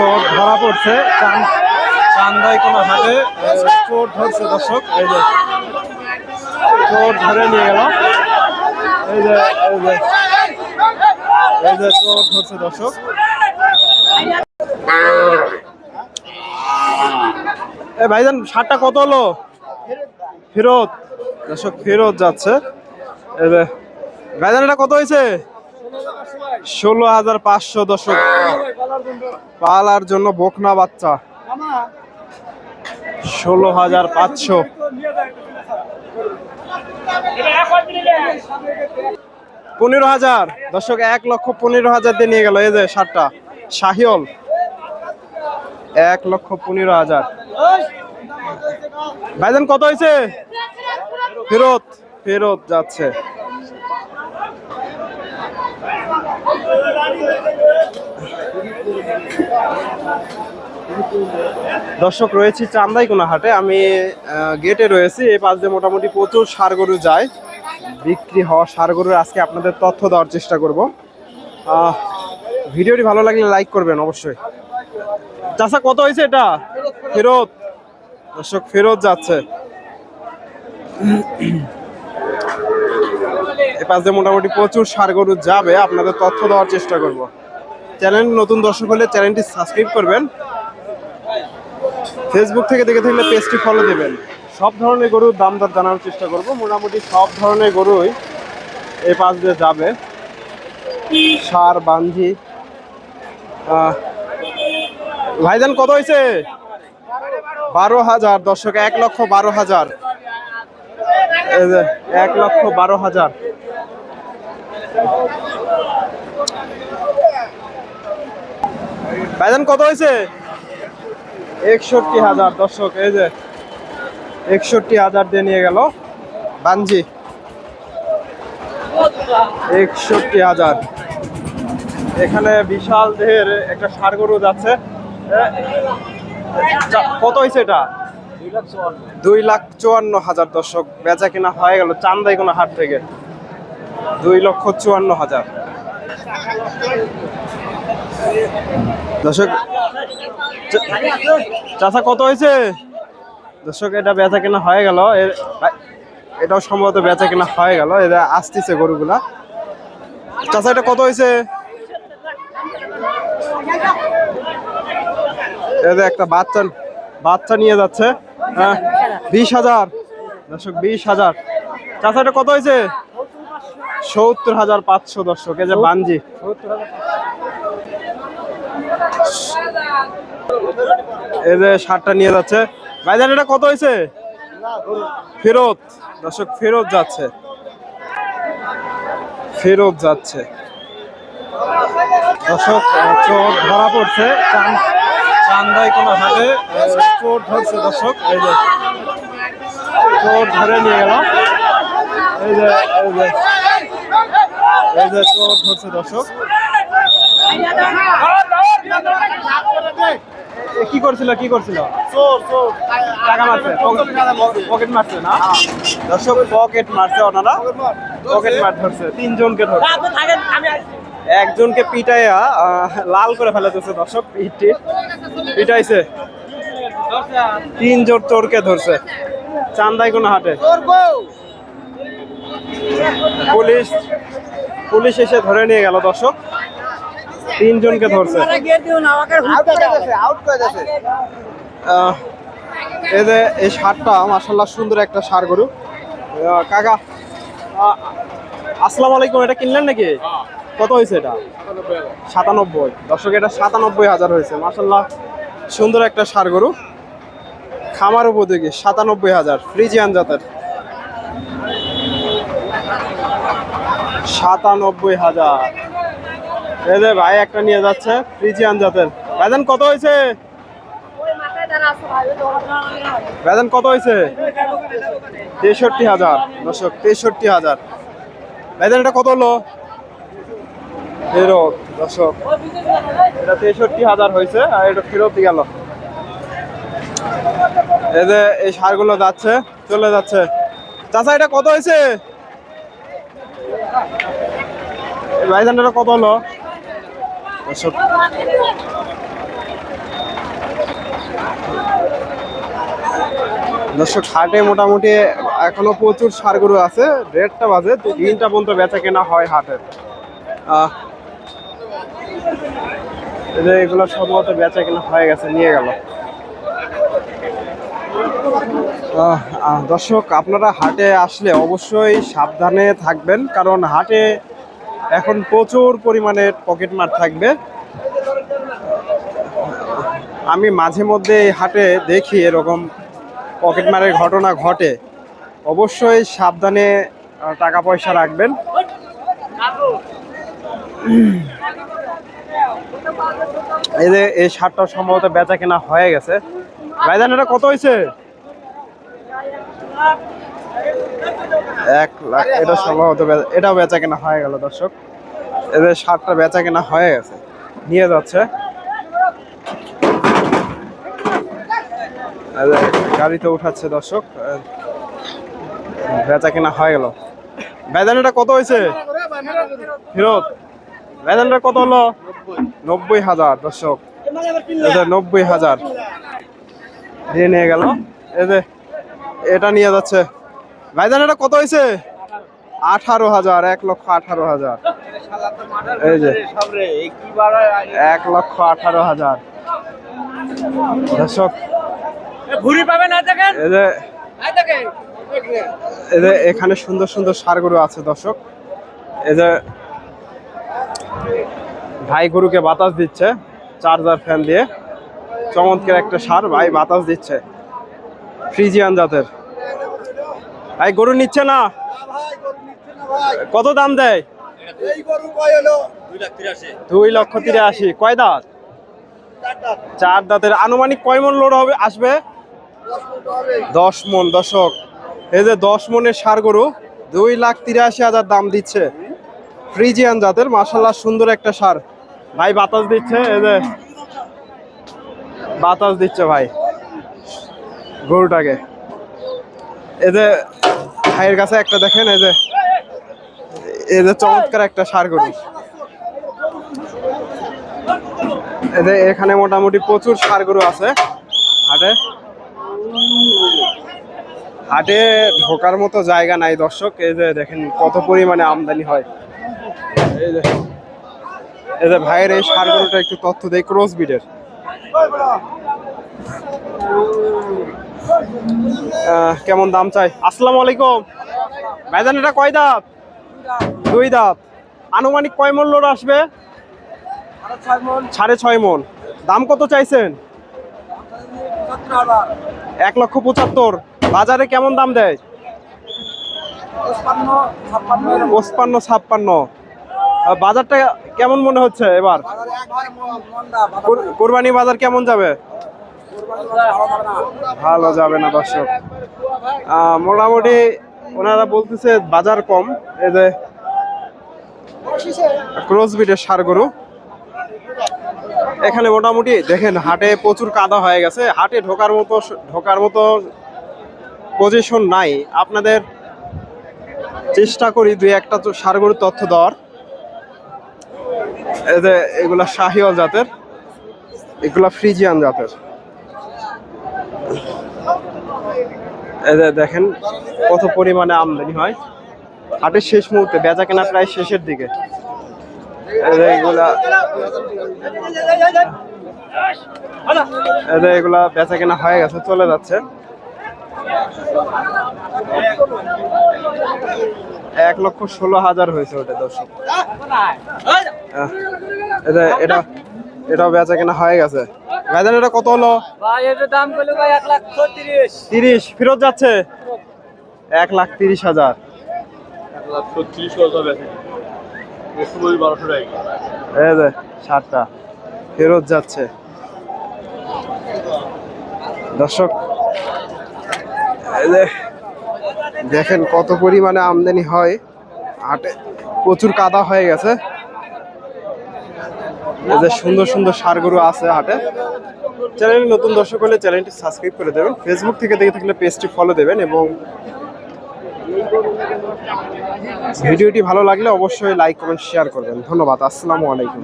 চোর ধরা পড়ছে। চান চান্দাই কোনো হাটে চোর ধরছে দর্শক। এই যে চোর ধরে নিয়ে গেল। এই যে এই যে এই যে চোর ধরছে দর্শক। এ, ভাইজান শার্টটা কত হলো? ফেরত। দর্শক, ফেরত যাচ্ছে। এই যে, ভাইজান, এটা কত হয়েছে? ষোলো হাজার পাঁচশো দশক পালার জন্য বকনা বাচ্চা। ষোলো হাজার পাঁচশো। পনেরো হাজার। দর্শক, এক লক্ষ পনেরো হাজার দিয়ে নিয়ে গেল। এই যে শার্টটা, শাহিওল। এক লক্ষ পনেরো হাজার। ভাইজান, কত হয়েছে? ফেরত ফেরত যাচ্ছে। দর্শক, রয়েছি চান্দাইকোনা হাটে আমি গেটে রয়েছি। এই পাশ দিয়ে মোটামুটি প্রচুর সার গরু যায়। বিক্রি হওয়া সার গরুর আজকে আপনাদের তথ্য দেওয়ার চেষ্টা করব। ভিডিওটি ভালো লাগলে লাইক করবেন অবশ্যই। চাষা কত হয়েছে এটা? ফেরত। দর্শক, ফেরত যাচ্ছে। এ দিয়ে মোটামুটি প্রচুর সার গরু যাবে আপনাদের তথ্য দেওয়ার চেষ্টা করব। চ্যানেল নতুন দর্শক হলে চ্যানেলটি সাবস্ক্রাইব করবেন। ফেসবুক থেকে দেখে থাকলে পেজটি ফলো দেবেন। সব ধরনের গরুর দাম দর জানার চেষ্টা করব। মোটামুটি সব ধরনের গরুই এই পাশ দিয়ে যাবে। সার আহ, ভাইজান কত হয়েছে? বারো হাজার দর্শক এক লক্ষ বারো হাজার। এক লক্ষ বারো হাজার। ভাইজান কত হয়েছে? একষট্টি হাজার দর্শক এই যে একষট্টি হাজার দিয়ে নিয়ে গেল বাঞ্জি একষট্টি হাজার। এখানে বিশাল দেহের একটা ষাড় গরু যাচ্ছে কত হয়েছে এটা? দুই লাখ চুয়ান্ন। হাজার দর্শক বেচা কিনা হয়ে গেল চান্দাই কোনো হাট থেকে। দুই লক্ষ চুয়ান্ন হাজার। দর্শক, চা- চাচা, কত হয়েছে? দর্শক, এটা বেচা কেনা হয়ে গেল। এটাও সম্ভবত বেচা কেনা হয়ে গেল। এরা আসতেছে গরুগুলা। চাচা, এটা কত হয়েছে? এদের একটা বাচ্চা বাচ্চা নিয়ে যাচ্ছে। হ্যাঁ বিশ হাজার। দর্শক, বিশ হাজার। চাচা, এটা কত হয়েছে? সত্তর হাজার পাঁচশো দর্শক এই যে বাঞ্জি এই যে শার্টটা নিয়ে যাচ্ছে। ভাইজান এটা কত হয়েছে? ফেরত। দর্শক ফেরত যাচ্ছে। ফেরত যাচ্ছে। দর্শক চোর ধরা পড়ছে। চান- চান্দাই কোনো হাটে চোর ধরছে দর্শক। এই যে চোর ধরে নিয়ে গেল। এই যে এই যে। এই কি করছিল কি করছিল? টাকা মারছে, পকেট মারছে না? দর্শক, পকেট মারছে ওনারা। পকেট মার ধরছে, তিনজনকে ধরছে। একজনকে পিটাইয়া লাল করে ফেলে দিচ্ছে দর্শক পিঠ পিটাইছে। তিন জোর চোরকে ধরছে। চান্দাই কোনো হাটে। পুলিশ পুলিশ এসে ধরে নিয়ে গেল দর্শক। তিনজনকে ধরছে। আহ, এই যে এই সারটা মাসাল্লাহ সুন্দর একটা সার গরু। কাকা আসসালামু আলাইকুম এটা কিনলেন নাকি? কত হয়েছে এটা? সাতানব্বই। দর্শক এটা সাতানব্বই হাজার হয়েছে। মাসাল্লাহ সুন্দর একটা সার গরু। খামার উপযোগী সাতানব্বই হাজার ফ্রিজিয়ান জাতের। সাতানব্বই হাজার। এই যে ভাই, একটা নিয়ে যাচ্ছে ফ্রিজিয়ান জাতের। ভাইজান কত হয়েছে? ভাইজান কত হয়েছে? তেষট্টি হাজার। দর্শক, তেষট্টি হাজার। ভাইজান এটা কত হলো? ফেরত, দর্শক। এটা তেষট্টি হাজার হয়েছে, আর এটা ফেরত গেল। এই যে এই সারগুলো যাচ্ছে, চলে যাচ্ছে। চাচা, এটা কত হয়েছে? রাইজানটা কত হলো? দর্শক। হাটে মোটামুটি এখনও প্রচুর সার গরু আছে রেটটা বাজে তিনটা পর্যন্ত বেচা কেনা হয় হাটের এগুলো সম্ভবত বেচা কেনা হয়ে গেছে নিয়ে গেল। দর্শক আপনারা হাটে আসলে অবশ্যই সাবধানে থাকবেন কারণ হাটে এখন প্রচুর পরিমাণে পকেট মার থাকবে। আমি মাঝে মধ্যে এই হাটে দেখি এরকম পকেট মারের ঘটনা ঘটে। অবশ্যই সাবধানে টাকা পয়সা রাখবেন। এই যে এই শার্টটা সম্ভবত বেচা কেনা হয়ে গেছে। ভাইজান, এটা কত হয়েছে? এক লাখ, এটা সম্ভবত এটাও বেচা কেনা হয়ে গেল দর্শক। এদের শার্টটা বেচা কেনা হয়ে গেছে। নিয়ে যাচ্ছে। গাড়িতে উঠাচ্ছে দর্শক। বেচা কেনা হয়ে গেল। বেদান এটা কত হয়েছে? ফেরত বেদানটা কত হলো? নব্বই হাজার দর্শক। নব্বই হাজার। দিয়ে নিয়ে গেল। এই এটা নিয়ে যাচ্ছে। ভাইজান এটা কত হয়েছে আঠারো হাজার এক লক্ষ আঠারো হাজার। এই যে এক লক্ষ আঠারো হাজার। দর্শক ঘুরি পাবে না দেখেন? এই যে এখানে সুন্দর সুন্দর সার গরু আছে দর্শক। এই যে ভাই গরুকে বাতাস দিচ্ছে চার্জার ফ্যান দিয়ে। চমৎকার একটা সার ভাই বাতাস দিচ্ছে। ফ্রিজিয়ান জাতের। ভাই, গরু নিচ্ছে না? কত দাম দেয়? দুই লক্ষ তিরাশি। কয় দাঁত? চার দাঁতের। আনুমানিক কয় মন লোড হবে, আসবে? দশ মন। দশক এই যে দশ মনের সার গরু, দুই লাখ তিরাশি হাজার দাম দিচ্ছে। ফ্রিজিয়ান জাতের মাসাল্লাহ সুন্দর একটা সার। ভাই, বাতাস দিচ্ছে, এই যে বাতাস দিচ্ছে ভাই গরুটাকে। এই ভাইয়ের কাছে একটা দেখেন, এই যে এই যে চমৎকার একটা সার গরু। এই যে এখানে মোটামুটি প্রচুর সার গরু আছে। হাটে হাটে ঢোকার মতো জায়গা নাই, দর্শক। এই যে দেখেন কত পরিমাণে আমদানি হয়। এই যে এই যে ভাইয়ের এই সার গরুটা একটু তথ্য দেয় ক্রস বিডের কেমন দাম চাই? আসসালামু আলাইকুম। ভাইজান এটা কয় দাঁত? দুই দাঁত। আনুমানিক কয় মূল্য আসবে? সাড়ে ছয় মন। দাম কত চাইছেন? এক লক্ষ পঁচাত্তর। বাজারে কেমন দাম দেয়? পঁচপান্ন ছাপ্পান্ন। বাজারটা কেমন মনে হচ্ছে এবার? কোর- কোরবানি বাজার কেমন যাবে? ভালো যাবে না দর্শক। মোটামুটি ওনারা বলতেছে বাজার কম। এই যে ক্রস বিটের সার গরু। এখানে মোটামুটি দেখেন, হাটে প্রচুর কাদা হয়ে গেছে। হাটে ঢোকার মতো ঢোকার মতো পজিশন নাই। আপনাদের চেষ্টা করি দুই একটা তো সারগরুর তথ্য দেওয়ার। এই যে এগুলা শাহিওয়াল জাতের, এগুলা ফ্রিজিয়ান জাতের এই যে দেখেন কত পরিমাণে আমদানি হয়। হাটের শেষ মুহূর্তে বেচা কেনা প্রায় শেষের দিকে। এগুলা এগুলা বেচা কেনা হয়ে গেছে, চলে যাচ্ছে। এক লক্ষ ষোলো হাজার হয়েছে ওটা, দর্শক। এটা এটা এটাও বেচা কেনা হয়ে গেছে। ভাইজান এটা কত হলো? ভাই এর দাম করলে ভাই এক লাখ ছত্রিশ। তিরিশ ফেরত যাচ্ছে? এক লাখ তিরিশ হাজার। এই যে সারটা। ফেরত যাচ্ছে। দর্শক এই যে দেখেন কত পরিমাণে আমদানি হয়। হাটে প্রচুর কাদা হয়ে গেছে। এই যে সুন্দর সুন্দর সার গরু আছে হাটে। চ্যানেলে নতুন দর্শক হলে চ্যানেলটি সাবস্ক্রাইব করে দেবেন। ফেসবুক থেকে দেখে থাকলে পেজটি ফলো দেবেন এবং ভিডিওটি ভালো লাগলে অবশ্যই লাইক কমেন্ট শেয়ার করবেন। ধন্যবাদ। আসসালামু আলাইকুম।